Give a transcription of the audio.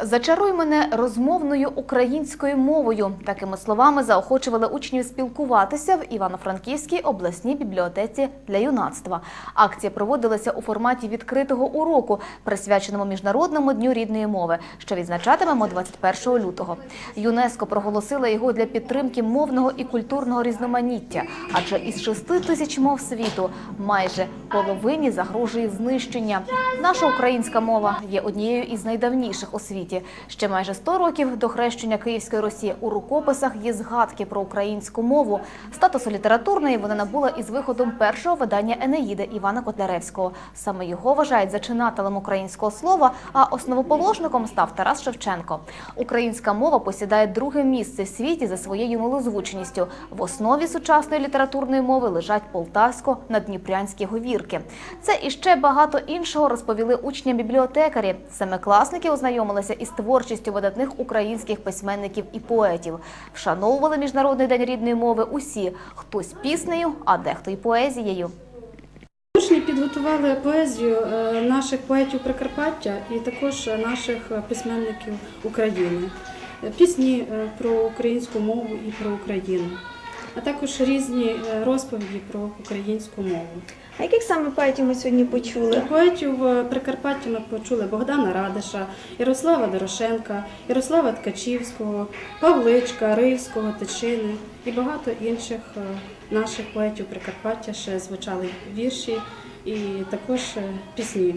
Зачаруй мене розмовною українською мовою. Такими словами заохочували учнів спілкуватися в Івано-Франківській обласній бібліотеці для юнацтва. Акція проводилася у форматі відкритого уроку, присвяченому міжнародному дню рідної мови, що відзначатимемо 21 лютого. ЮНЕСКО проголосила його для підтримки мовного і культурного різноманіття, адже із 6 тисяч мов світу майже половині загрожує знищення. Наша українська мова є однією із найдавніших у світі. Ще майже 100 років до хрещення Київської Росії у рукописах є згадки про українську мову. Статусу літературної вона набула із виходом першого видання Енеїди Івана Котляревського. Саме його вважають зачинателем українського слова, а основоположником став Тарас Шевченко. Українська мова посідає друге місце в світі за своєю милозвучністю. В основі сучасної літературної мови лежать полтавсько-надніпрянські говірки. Це і ще багато іншого розповіли учням бібліотекарі. Семикласники ознайомилися із творчістю видатних українських письменників і поетів. Вшановували міжнародний день рідної мови усі, хтось піснею, а дехто й поезією. Учні підготували поезію е, наших поетів Прикарпаття і також наших письменників України. Пісні е, про українську мову і про Україну, а також різні е, розповіді про українську мову. А яких саме поетів ми сьогодні почули? Поетів е, Прикарпаття ми почули Богдана Радиша, Ярослава Дорошенка, Ярослава Ткачівського, Павличка, Рильського, Тичини і багато інших е, наших поетів Прикарпаття ще звучали вірші і також пісні.